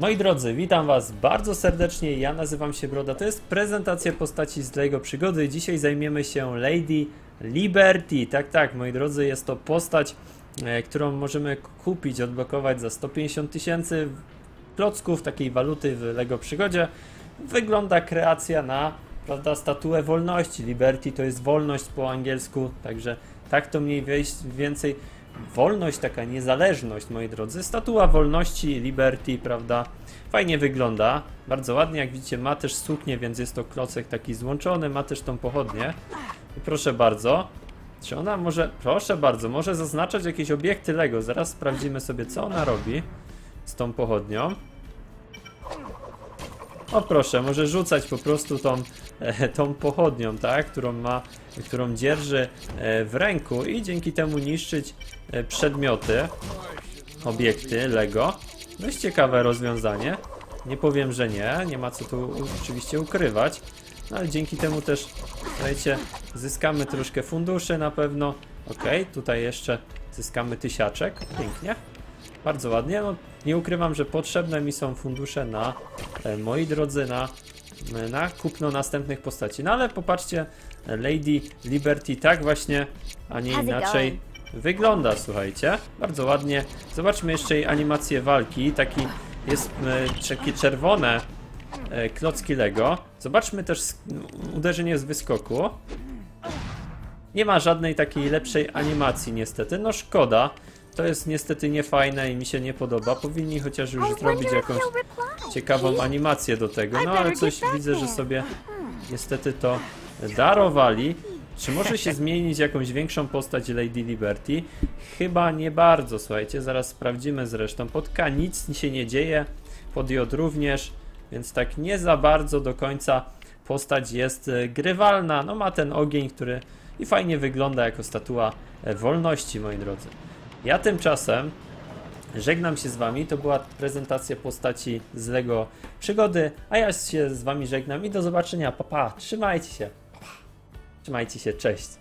Moi drodzy, witam Was bardzo serdecznie. Ja nazywam się Broda. To jest prezentacja postaci z Lego Przygody. Dzisiaj zajmiemy się Lady Liberty. Tak, tak, moi drodzy, jest to postać, e, którą możemy kupić, odblokować za 150 tysięcy klocków takiej waluty w Lego Przygodzie. Wygląda kreacja na prawda, statuę wolności. Liberty to jest wolność po angielsku, także tak to mniej więcej wolność, taka niezależność, moi drodzy. Statua wolności, Liberty, prawda? Fajnie wygląda, bardzo ładnie, jak widzicie ma też suknię, więc jest to klocek taki złączony, ma też tą pochodnię. I proszę bardzo, czy ona może, proszę bardzo, może zaznaczać jakieś obiekty Lego, zaraz sprawdzimy sobie co ona robi z tą pochodnią. O proszę, może rzucać po prostu tą, e, tą pochodnią, tak, którą ma, którą dzierży e, w ręku i dzięki temu niszczyć e, przedmioty, obiekty Lego. Dość ciekawe rozwiązanie. Nie powiem, że nie, nie ma co tu oczywiście ukrywać. No ale dzięki temu też, słuchajcie, zyskamy troszkę funduszy na pewno. Ok, tutaj jeszcze zyskamy tysiaczek, pięknie. Bardzo ładnie, no nie ukrywam, że potrzebne mi są fundusze na, e, moi drodzy, na, na kupno następnych postaci. No ale popatrzcie, Lady Liberty tak właśnie, a nie inaczej wygląda, słuchajcie. Bardzo ładnie. Zobaczmy jeszcze jej animację walki. Taki jest e, takie czerwone e, klocki Lego. Zobaczmy też uderzenie z wyskoku. Nie ma żadnej takiej lepszej animacji niestety. No szkoda. To jest niestety niefajne i mi się nie podoba. Powinni chociaż już zrobić jakąś ciekawą animację do tego. No ale coś widzę, że sobie niestety to darowali. Czy może się zmienić jakąś większą postać Lady Liberty? Chyba nie bardzo, słuchajcie. Zaraz sprawdzimy zresztą. Pod K nic się nie dzieje. Pod J również. Więc tak nie za bardzo do końca postać jest e, grywalna. No ma ten ogień, który i fajnie wygląda jako statua e, wolności, moi drodzy. Ja tymczasem żegnam się z wami. To była prezentacja postaci z Lego Przygody, a ja się z wami żegnam i do zobaczenia. Pa, pa. Trzymajcie się. Pa, pa. Trzymajcie się, cześć.